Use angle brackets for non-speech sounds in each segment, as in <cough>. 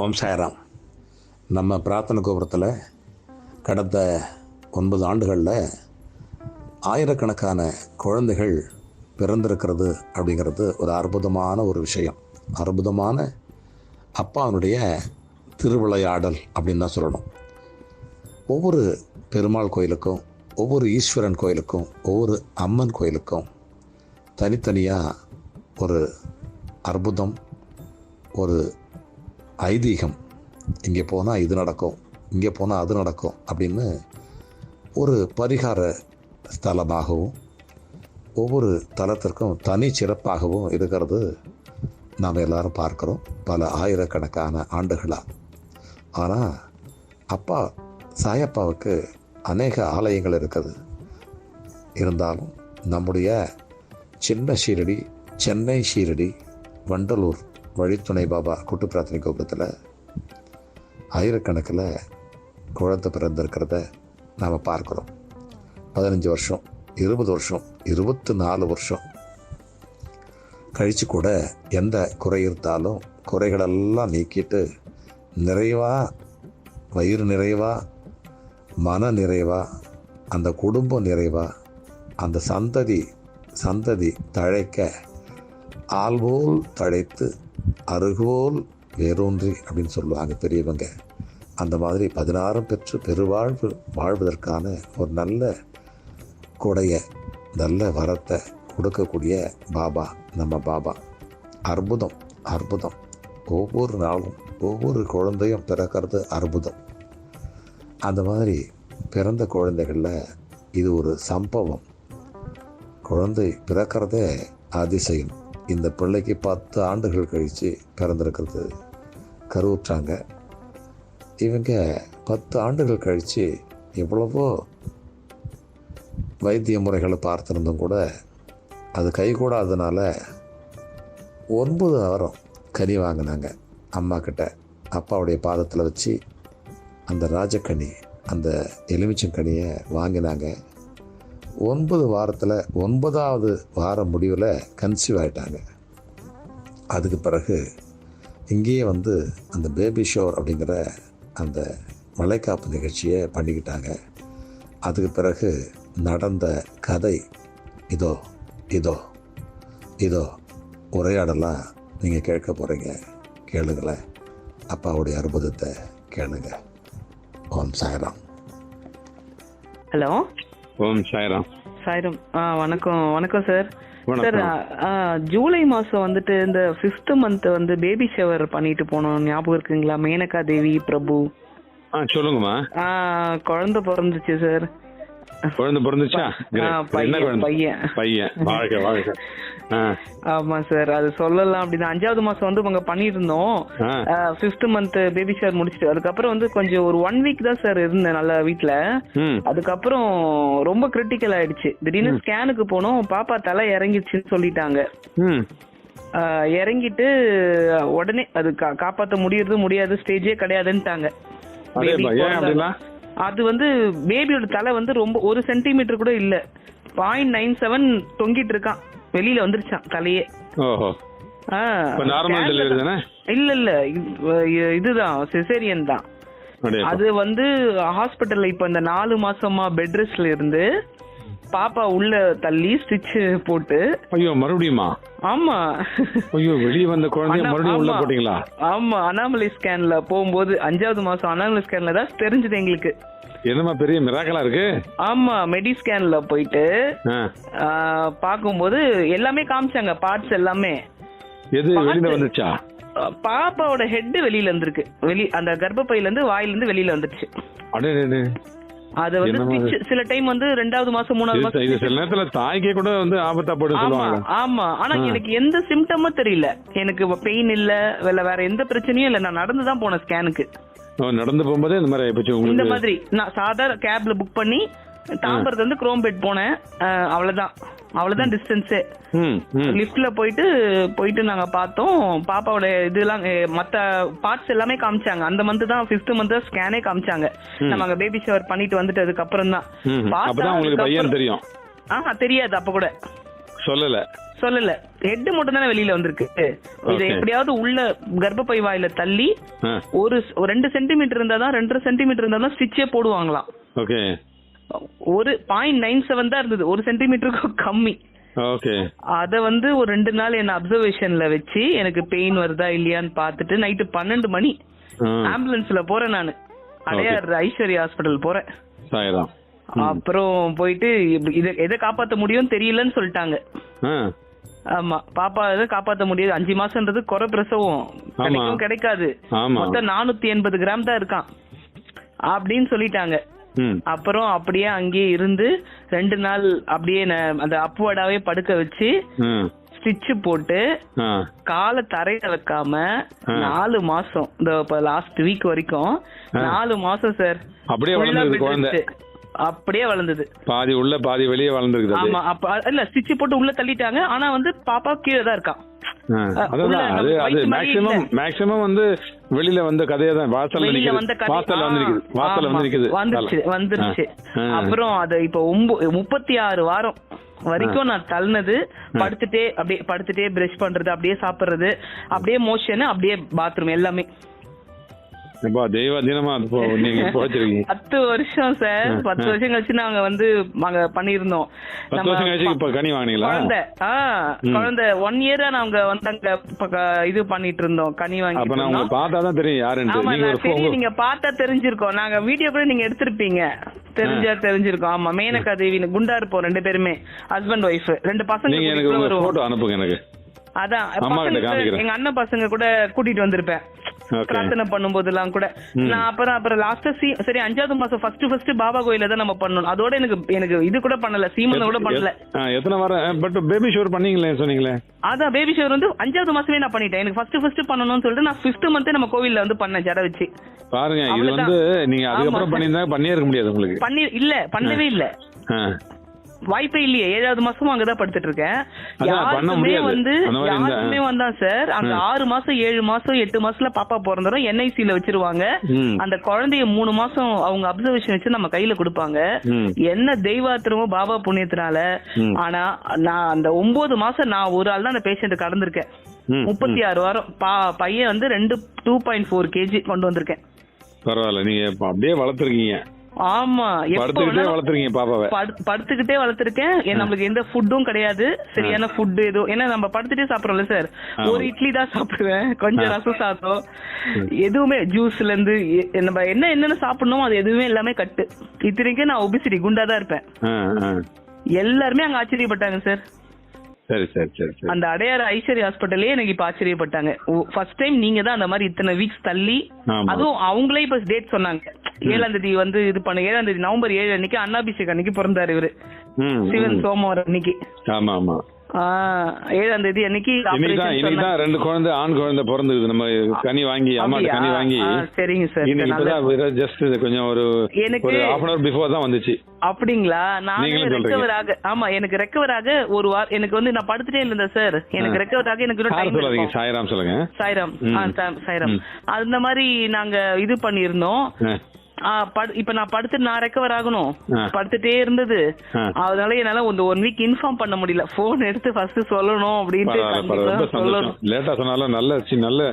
ஓம் சாய்ராம். நம்ம பிரார்த்தனை கோபுரத்தில் கடந்த ஒன்பது ஆண்டுகளில் ஆயிரக்கணக்கான குழந்தைகள் பிறந்திருக்கிறது அப்படிங்கிறது ஒரு அற்புதமான ஒரு விஷயம். அற்புதமான அப்பாவினுடைய திருவிளையாடல் அப்படின்னு தான் சொல்லணும். ஒவ்வொரு பெருமாள் கோயிலுக்கும் ஒவ்வொரு ஈஸ்வரன் கோயிலுக்கும் ஒவ்வொரு அம்மன் கோயிலுக்கும் தனித்தனியாக ஒரு அற்புதம் ஒரு ஐதீகம். இங்கே போனால் இது நடக்கும் இங்கே போனால் அது நடக்கும் அப்படின்னு ஒரு பரிகார ஸ்தலமாகவும் ஒவ்வொரு தலத்திற்கும் தனி சிறப்பாகவும் இருக்கிறது நாம் எல்லாரும் பார்க்குறோம் பல ஆயிரக்கணக்கான ஆண்டுகளாக. ஆனால் அப்பா சாயப்பாவுக்கு அநேக ஆலயங்கள் இருக்குது. இருந்தாலும் நம்முடைய சின்ன ஷீரடி சென்னை ஷீரடி வண்டலூர் வழித்துணை பாபா கூட்டு பிரார்த்தனை கோபுரத்தில் ஆயிரக்கணக்கில் குழந்தை பிறந்திருக்கிறத நாம் பார்க்குறோம். பதினஞ்சு வருஷம் இருபது வருஷம் இருபத்தி நாலு வருஷம் கழித்து கூட எந்த குறை இருந்தாலும் குறைகளெல்லாம் நீக்கிட்டு நிறைவாக வயிறு நிறைவாக மன நிறைவாக அந்த குடும்பம் நிறைவாக அந்த சந்ததி சந்ததி தழைக்க ஆள்போல் தழைத்து அருகோல் வேரூன்றி அப்படின்னு சொல்லுவாங்க பெரியவங்க. அந்த மாதிரி பதினாறும் பெற்று பெருவாழ்வு வாழ்வதற்கான ஒரு நல்ல கொடைய நல்ல வரத்தை கொடுக்கக்கூடிய பாபா நம்ம பாபா. அற்புதம் அற்புதம். ஒவ்வொரு நாளும் ஒவ்வொரு குழந்தையும் பிறக்கிறது அற்புதம். அந்த மாதிரி பிறந்த குழந்தைகளில் இது ஒரு சம்பவம். குழந்தை பிறக்கிறதே அதிசயம். இந்த பிள்ளைக்கு பத்து ஆண்டுகள் கழித்து பிறந்திருக்கிறது. கருவுற்றாங்க. இவங்க பத்து ஆண்டுகள் கழித்து எவ்வளவோ வைத்திய முறைகளை பார்த்துருந்தும் கூட அது கைகூடாதனால ஒன்பது வாரம் கனி வாங்கினாங்க அம்மா கிட்ட. அப்பாவுடைய பாதத்தில் வச்சு அந்த ராஜக்கனி அந்த எலுமிச்சங்கனியை வாங்கினாங்க. ஒன்பது வாரத்தில் ஒன்பதாவது வார முடிவில் கன்சீவ் ஆயிட்டாங்க. அதுக்கு பிறகு இங்கேயே வந்து அந்த பேபி ஷோர் அப்படிங்கிற அந்த மலைக்காப்பு நிகழ்ச்சியை பண்ணிக்கிட்டாங்க. அதுக்கு பிறகு நடந்த கதை இதோ இதோ இதோ உரையாடலாம் நீங்கள் கேட்க போகிறீங்க கேளுங்களேன். அப்பாவுடைய அற்புதத்தை கேளுங்க. ஓம் சாய்ராம். ஹலோ? ஓம் சாய்ராம் சாய்ரம். ஆ வணக்கம். வணக்கம் சார். சார் ஜூலை மாசம் வந்துட்டு இந்த ஃபிஃப்த் மந்த் வந்து பேபி ஷவர் பண்ணிட்டு போனோம். ஞாபகம் இருக்குங்களா? மேனகா தேவி பிரபு. ஆ சொல்லுங்கம்மா. ஆ குழந்தை பிறந்துச்சு சார். குழந்தை பிறந்துச்சா பையன், பையன். பையன். வாழ்க வாழ்க. ஆமா சார் அது சொல்லலாம் அப்படிதான். அஞ்சாவது மாசம் வந்து இவங்க பண்ணியிருந்தோம். ஆ. ஃபிஃப்த் மந்த் பேபி ஷவர் முடிச்சிட்டு. அதுக்கப்புறம் வந்து கொஞ்சம் ஒரு ஒன் வீக் தான் சார் இருந்தேன் நல்லா வீட்ல. ம். அதுக்கப்புறம் ரொம்ப கிரிட்டிக்கல் ஆயிடுச்சு. திடீர்னு ஸ்கேனுக்கு போனோம். பாப்பா தலை இறங்கிடுச்சுன்னு சொல்லிட்டாங்க. இறங்கிட்டு உடனே அது காப்பாத்த முடியறது முடியாத ஸ்டேஜே கிடையாதுன்ட்டாங்க. அதே வந்து பேபியோட தலை வந்து ரொம்ப ஒரு சென்டிமீட்டர் கூட இல்ல. பாயிண்ட் நைன் செவன் தொங்கிட்டு இருக்கான். வெளியில வந்துருச்சான் தலையே. இல்ல இல்ல. இது- இதுதான் சிசேரியன் தான். அது வந்து ஹாஸ்பிட்டல்ல இப்ப இந்த நாலு மாசமா பெட் ரெஸ்ட்ல இருந்து பாப்பா உள்ள தள்ளி ஸ்டிச் போட்டு. ஐயோ மறுபடியுமா? ஆமா. ஐயோ வெளியே வந்த குழந்தைய அண்ணா, மறுபடியும் உள்ள. போட்டீங்களா? ஆமா அனாமலை ஸ்கேன்ல போகும்போது அஞ்சாவது மாசம் அனாமலை ஸ்கேன்ல தான் தெரிஞ்சது எங்களுக்கு. என்னம்மா பெரிய மிராக்கலா இருக்கு? ஆமா மெடி ஸ்கேன்ல போயிட்டு பார்க்கும்போது எல்லாமே காமிச்சாங்க பார்ட்ஸ் எல்லாமே. எது வெளியில வந்துச்சா? பாப்பாவோட ஹெட் வெளியில இருந்திருக்கு. வெளி அந்த கர்ப்பப்பையில இருந்து வாயில இருந்து வெளியில வந்துருச்சு. அது வந்து சில டைம் வந்து ரெண்டாவது மாசம் மூணாவது மாசம் சில நேரத்துல தாய்க்கே கூட வந்து ஆபத்தா போட்டு ஆமா. ஆனா. எனக்கு எந்த சிம்டமும் தெரியல. எனக்கு பெயின் இல்ல இல்ல வேற எந்த பிரச்சனையும் இல்ல. நான் நடந்து தான் போனேன் ஸ்கேனுக்கு நடந்து போகும்போதே இந்த மாதிரி இந்த மாதிரி. நான் சாதாரண கேப்ல புக் பண்ணி தாம்பரத்துல இருந்து குரோம் பெட் போனேன். அவ்வளவுதான். அவ்வளவுதான் டிஸ்டன்ஸே லிஃப்ட்ல போயிட்டு போயிட்டு நாங்க பார்த்தோம். பாப்பாவோட இதெல்லாம் மத்த பார்ட்ஸ் எல்லாமே காமிச்சாங்க. அந்த மந்த் தான் ஃபிஃப்த் மந்த் தான் ஸ்கேனே காமிச்சாங்க. நம்ம அங்க பேபி ஷவர் பண்ணிட்டு வந்துட்டு அதுக்கு அப்புறம் தான். உங்களுக்கு பையன் அதுக்கப்புறம்- தெரியும். ஆஹா தெரியாது அப்ப கூட. சொல்லல. சொல்லல. ஹெட் மட்டும் தானே வெளியில வந்திருக்கு. இதை. எப்படியாவது உள்ள கர்ப்பப்பை வாயில தள்ளி ஒரு ரெண்டு சென்டிமீட்டர் இருந்தா தான் ரெண்டரை சென்டிமீட்டர் இருந்தா தான் ஸ்டிச்சே போடுவாங்களாம். ஓகே ஒரு பாயிண்ட் நைன் செவன் தான் இருந்தது. ஒரு சென்டிமீட்டருக்கு கம்மி. அத வந்து ஒரு ரெண்டு நாள் என்ன அப்சர்வேஷன்ல வச்சு எனக்கு பெயின் வருதா இல்லையான்னு பார்த்துட்டு நைட்டு பன்னெண்டு மணி ஆம்புலன்ஸ்ல போறேன் நானு. அடையார் ஐஸ்வர்யா ஹாஸ்பிடல் போறேன். அப்புறம் போயிட்டு இத எதை காப்பாத்த முடியும்னு தெரியலன்னு சொல்லிட்டாங்க. ஆமா. பாப்பா எதை காப்பாத்த முடியாது. அஞ்சு மாசம்ன்றது குறை பிரசவம். கிடைக்கும் கிடைக்காது. மொத்தம் நானூத்தி எண்பது கிராம் தான் இருக்கான். அப்படின்னு சொல்லிட்டாங்க. அப்புறம் அப்படியே அங்கேயே இருந்து ரெண்டு நாள் அப்படியே அந்த அப்வர்டாவே படுக்க வச்சு ஸ்டிச் போட்டு காலை தரையில வைக்காம நாலு மாசம் இந்த லாஸ்ட் வீக் வரைக்கும் நாலு மாசம் சார் அப்படியே அப்படியே வளர்ந்தது. பாதி உள்ள பாதி வெளியே வளர்ந்துருக்குது அது ஆமா அப்ப இல்ல ஸ்டிச் போட்டு உள்ள தள்ளிட்டாங்க. ஆனா வந்து பாப்பா கீழே தான் இருக்கான் அது அது மேக்ஸிமம் மேக்ஸிமம் வந்து வெளியில வந்த கதையை தான் வாசல்ல வெளியில வந்த நிக்குது கதை- வாசல்ல வந்து நிக்குது. ஆ, வாசல்ல ஆமா, வந்து நிக்குது. வந்துருச்சு வந்துருச்சு. அப்புறம் அது இப்ப முப்பத்தி ஆறு வாரம் வரைக்கும் நான் தள்ளினது. படுத்துட்டே அப்படியே படுத்துட்டே பிரஷ் பண்றது அப்படியே சாப்பிடுறது அப்படியே மோஷன் அப்படியே பாத்ரூம் எல்லாமே. எப்பா நீங்க <laughs> போச்சிருக்கீங்க பத்து வருஷம் சார். பத்து வருஷம் கழிச்சு நாங்க வந்து நாங்க பண்ணிருந்தோம் பத்து வருஷம் கழிச்சு இப்ப கனி வாங்கினீங்களா? குழந்தை. ஒன் இயரா நாங்க வந்து அங்க இது பண்ணிட்டு இருந்தோம் கனி அப்ப வாங்கிட்டு நான் உங்களை இருந்தோம் பார்த்தா தான் தெரியும் யாருன்ட்டு. ஆமா நீங்க பார்த்தா தெரிஞ்சிருக்கோம். நாங்க வீடியோ கூட நீங்க எடுத்திருப்பீங்க. தெரிஞ்சா தெரிஞ்சிருக்கோம். ஆமா மேனகா குண்டா இருப்போம் ரெண்டு பேருமே. ஹஸ்பண்ட் ஒய்ஃப் ரெண்டு பசங்க நீங்க எனக்கு. போட்டோ அனுப்புங்க எனக்கு. அதான். எங்க அண்ணன் பசங்க கூட கூட்டிட்டு வந்திருப்பேன். பிரார்த்தனை பண்ணும்போதெல்லாம் கூட. நான் அப்புறம் அப்புறம் லாஸ்டா சி சரி அஞ்சாவது மாசம் ஃபர்ஸ்ட் ஃபர்ஸ்ட் பாபா கோயில தான் நம்ம பண்ணணும். அதோட எனக்கு எனக்கு இது கூட பண்ணல சீமந்தம் கூட பண்ணல. எத்தனை வாரம் பட் பேபி ஷோர் பண்ணீங்களே சொன்னீங்களே? அதான் பேபி ஷவர் வந்து அஞ்சாவது மாசமே நான் பண்ணிட்டேன். எனக்கு ஃபர்ஸ்ட் ஃபர்ஸ்ட் பண்ணணும்னு சொல்லிட்டு நான் ஃபிஃப்த் மந்த் நம்ம கோவில்ல வந்து பண்ணேன் ஜட வச்சு. பாருங்க இது. வந்து நீங்க அதுக்கப்புறம். பண்ணியிருந்தா பண்ணியே இருக்க முடியாது உங்களுக்கு. பண்ணி இல்ல பண்ணவே இல்ல. வாய்ப்பே இல்லையே. ஏழாவது மாசமும் அங்கதான் படுத்துட்டு இருக்கேன் முடியாது. வந்து யாருக்குமே வந்தான் சார் அந்த ஆறு மாசம் ஏழு மாசம் எட்டு மாசத்துல பாப்பா பிறந்தரும் என்ஐசில வச்சிருவாங்க. அந்த குழந்தைய மூணு மாசம் அவங்க அப்சர்வேஷன் வச்சு நம்ம கையில கொடுப்பாங்க. என்ன தெய்வாத்திரமோ பாபா புண்ணியத்தினால. ஆனா நான் அந்த ஒன்பது மாசம் நான் ஒரு ஆள் தான் அந்த பேஷண்ட் கடந்திருக்கேன். முப்பத்தி ஆறு வாரம். பையன் வந்து ரெண்டு டூ பாயிண்ட் ஃபோர் கேஜி கொண்டு வந்திருக்கேன். பரவாயில்ல. நீங்க அப்படியே வளர்த்துருக்கீங்க. ஆமா. படுத்துக்கிட்டே வளர்த்துருக்கீங்க பாப்பாவை. படு- படுத்துக்கிட்டே வளர்த்திருக்கேன். நம்மளுக்கு எந்த ஃபுட்டும் கிடையாது. சரியான ஃபுட் எதுவும் ஏன்னா நம்ம படுத்துட்டே சாப்பிடுறோம்ல சார் ஒரு இட்லி தான் சாப்பிடுவேன். கொஞ்சம் ரசம் சாதம். எதுவுமே ஜூஸ்ல இருந்து நம்ம என்ன என்னென்ன சாப்பிடணுமோ அது எதுவுமே எல்லாமே கட்டு. இத்தனைக்கும் நான் ஒபிசிட்டி குண்டா தான் இருப்பேன். எல்லாருமே அங்க ஆச்சரியப்பட்டாங்க சார் சரி சரி சரி அந்த அடையாறு ஐஸ்வர்யா ஹாஸ்பிட்டலே எனக்கு இப்ப ஆச்சரியப்பட்டாங்க. ஃபர்ஸ்ட் டைம் நீங்க தான் அந்த மாதிரி இத்தனை வீக்ஸ் தள்ளி. அதுவும் அவங்களே இப்ப டேட் சொன்னாங்க. ஏழாம் தேதி வந்து இது பண்ண ஏழாம் தேதி நவம்பர் ஏழு அன்னைக்கு அண்ணாபிஷேக் அன்னைக்கு பிறந்தாரு இவரு. சிவன். சோமவாரம் அன்னைக்கு. ஆமா ஆமா. ஏழாம் தேதி அன்னைக்கு இன்னைக்கு ரெண்டு குழந்தை ஆண் குழந்தை பிறந்துருக்குது நம்ம கனி வாங்கி அப்படியா? கனி வாங்கி. சரிங்க சார் இன்னைக்கு ஜஸ்ட் கொஞ்சம் ஒரு எனக்கு- ஹாஃப் அன் அவர் பிஃபோர் தான் வந்துச்சு. அப்படிங்களா? நான். ரெக்கவர் ஆக ஆமா எனக்கு ரெக்கவர் ஆக ஒரு வாரம் எனக்கு வந்து நான் படுத்துட்டே இருந்தேன் சார் எனக்கு ரெக்கவர் ஆக எனக்கு டைம் சொல்லாதீங்க சாய்ராம் சொல்லுங்க. சாய்ராம். சாய்ராம். அந்த மாதிரி நாங்க இது படு- இப்ப நான் படுத்து நான் ரெக்கவர் ஆகணும். படுத்துட்டே இருந்தது. அதனால என்னால இந்த ஒன் வீக் இன்ஃபார்ம் பண்ண முடியல. போன் எடுத்து ஃபர்ஸ்ட் சொல்லணும் அப்படின்ட்டு சொல்லணும். லேட்டா சொன்னாலும் நல்ல நல்ல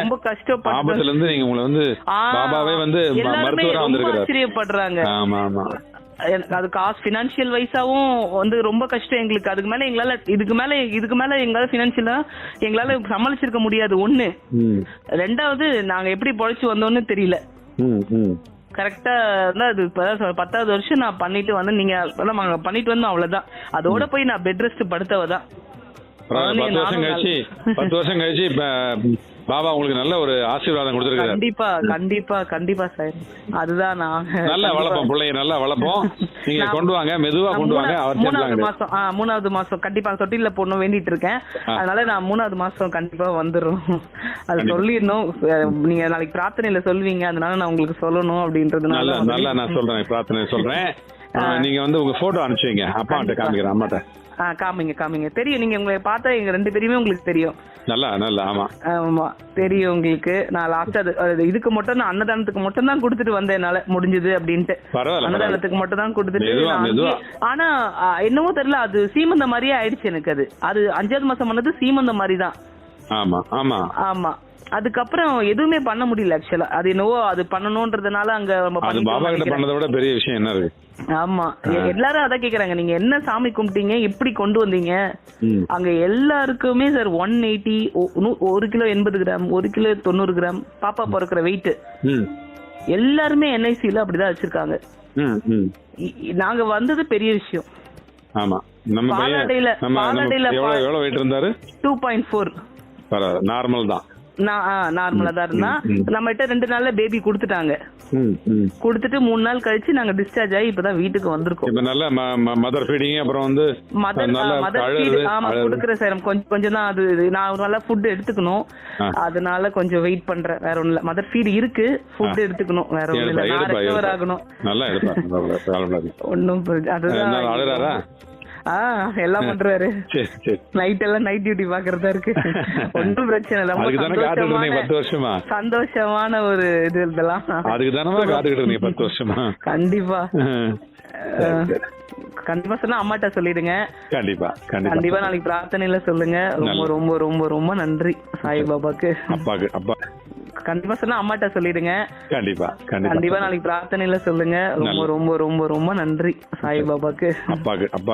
ரொம்ப கஷ்டப்பட்டேன். ஆபத்துல இருந்து நீங்க உங்களை வந்து பாபாவே வந்து மருத்துவரா ஆச்சரியப்படுறாங்க. ஆமா ஆமா அது காசு பினான்சியல் வைஸாவும் வந்து ரொம்ப கஷ்டம் எங்களுக்கு. அதுக்கு மேல எங்களால இதுக்கு மேல இதுக்கு மேல எங்களால பினான்சியலா எங்களால சமாளிச்சிருக்க முடியாது. ஒண்ணு. ரெண்டாவது நாங்க எப்படி பொழைச்சு வந்தோம்னு தெரியல. கரெக்டா தான் அது இப்பதான் பத்தாவது வருஷம் நான் பண்ணிட்டு வந்து நீங்க நாங்க பண்ணிட்டு வந்தோம் அவ்வளவுதான். அதோட போய் நான் பெட் ரெஸ்ட் படுத்தவதான். பத்து வருஷம் கழிச்சு பத்து வருஷம் கழிச்சு இப்ப பாபா உங்களுக்கு நல்ல ஒரு ஆசீர்வாதம் கொடுத்துருக்காரு. கண்டிப்பா கண்டிப்பா கண்டிப்பா சார். அதுதான் நான். நல்லா. வளர்ப்போம் பிள்ளைங்க நல்லா வளர்ப்போம். நீங்க கொண்டு வாங்க மெதுவா கொண்டு வாங்க அவர் மூணாவது மாசம் மூணாவது மாசம். கண்டிப்பா தொட்டில போடணும் வேண்டிட்டு இருக்கேன். அதனால நான் மூணாவது மாசம் கண்டிப்பா வந்துடும் அது. சொல்லிடணும். நீங்க நாளைக்கு பிரார்த்தனையில சொல்வீங்க அதனால நான் உங்களுக்கு சொல்லணும் அப்படின்றதுனால நல்லா நான் சொல்றேன் பிரார்த்தனை சொல்றேன். நீங்க வந்து உங்க போட்டோ அனுப்பிச்சு வைங்க. அப்பா கிட்ட காமிக்கிறேன் அம்மாட்ட. ஆ காமிங்க காமிங்க. தெரியும் நீங்க உங்களை பார்த்தா எங்க ரெண்டு பேரையுமே உங்களுக்கு தெரியும். நல்லா நல்லா ஆமா. ஆமா தெரியும் உங்களுக்கு. நான் லாஸ்ட் அது இதுக்கு மட்டும் நான் அன்னதானத்துக்கு மட்டும் தான் கொடுத்துட்டு வந்தேன் என்னால. முடிஞ்சது அப்படின்ட்டு. அன்னதானத்துக்கு மட்டும் தான் கொடுத்துட்டு ஆனா என்னவோ தெரியல அது சீமந்த மாதிரியே ஆயிடுச்சு எனக்கு அது. அது அஞ்சாவது மாசம் பண்ணது சீமந்த மாதிரி தான் ஆமா ஆமா. ஆமா. அதுக்கப்புறம் எதுவுமே பண்ண முடியல ஆக்சுவலா அது என்னவோ அது பண்ணணும்ன்றதுனால அங்க நம்ம பாபா கிட்ட. பண்ணதை விட பெரிய விஷயம் என்ன இருக்கு ஆமா. எல்லாரும் அதான் கேக்குறாங்க. நீங்க என்ன சாமி கும்பிட்டீங்க? எப்படி கொண்டு வந்தீங்க. அங்க எல்லாருக்குமே சார் ஒன் எயிட்டி ஒரு கிலோ எண்பது கிராம் ஒரு கிலோ தொண்ணூறு கிராம் பாப்பா பிறக்கிற வெயிட் எல்லாருமே என்ஐசில அப்படிதான் வச்சிருக்காங்க. நாங்க வந்தது பெரிய விஷயம். ஆமா. நம்ம பாலாடையில- பாலாடையில எவ்வளவு வெயிட் இருந்தாரு? டூ பாயிண்ட் ஃபோர் பரவாயில்ல. நார்மல் தான். நார்மலா தான் இருந்தா நம்ம கிட்ட ரெண்டு நாள்ல பேபி கொடுத்துட்டாங்க. கொடுத்துட்டு மூணு நாள் கழிச்சு நாங்க டிஸ்சார்ஜ் ஆகி இப்பதான் வீட்டுக்கு வந்திருக்கோம். இப்ப நல்ல மதர் ஃபீடிங் அப்புறம் வந்து மதர் நல்ல மதர் அழுது ஃபீட் ஆமா. குடுக்குற சார் கொஞ்சம் கொஞ்சம் தான் அது. நான் நல்லா ஃபுட் எடுத்துக்கணும். அதனால கொஞ்சம் வெயிட் பண்றேன். வேற ஒண்ணும் இல்ல மதர் ஃபீட் இருக்கு ஃபுட் எடுத்துக்கணும். வேற எடுப்பா, இல்ல நான் ரெக்கவர். ஆகணும். நல்லா. ஒன்னும் அதுதான் எல்லாம் பண்றாரு. நைட் எல்லாம் நைட் டியூட்டி பாக்குறதா இருக்கு. <laughs> ஒன்னும் பிரச்சனை இல்ல. பத்து வருஷமா? சந்தோஷமான ஒரு இது இதெல்லாம். அதுக்கு தானே காத்துக்கிட்டு இருந்தீங்க பத்து வருஷமா? கண்டிப்பா. <laughs> கண்டிப்பா சொன்னா அம்மாட்ட சொல்லிடுங்க. கண்டிப்பா கண்டிப்பா. நாளைக்கு பிரார்த்தனையில சொல்லுங்க. ரொம்ப ரொம்ப ரொம்ப ரொம்ப நன்றி சாய்பாபாக்கு. அப்பாக்கு அப்பா. கண்டிப்பா சொன்னா அம்மாட்ட சொல்லிடுங்க. கண்டிப்பா கண்டிப்பா. கண்டிப்பா நாளைக்கு பிரார்த்தனையில சொல்லுங்க. ரொம்ப ரொம்ப ரொம்ப ரொம்ப நன்றி சாய்பாபாக்கு. அப்பாக்கு அப்பா.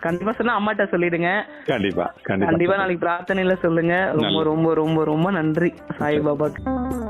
கண்டிப்பா சொன்னா அம்மாட்ட சொல்லிடுங்க. கண்டிப்பா கண்டிப்பா. நாளைக்கு பிரார்த்தனையில சொல்லுங்க. ரொம்ப ரொம்ப ரொம்ப ரொம்ப நன்றி. சாய்பாபாக்கு.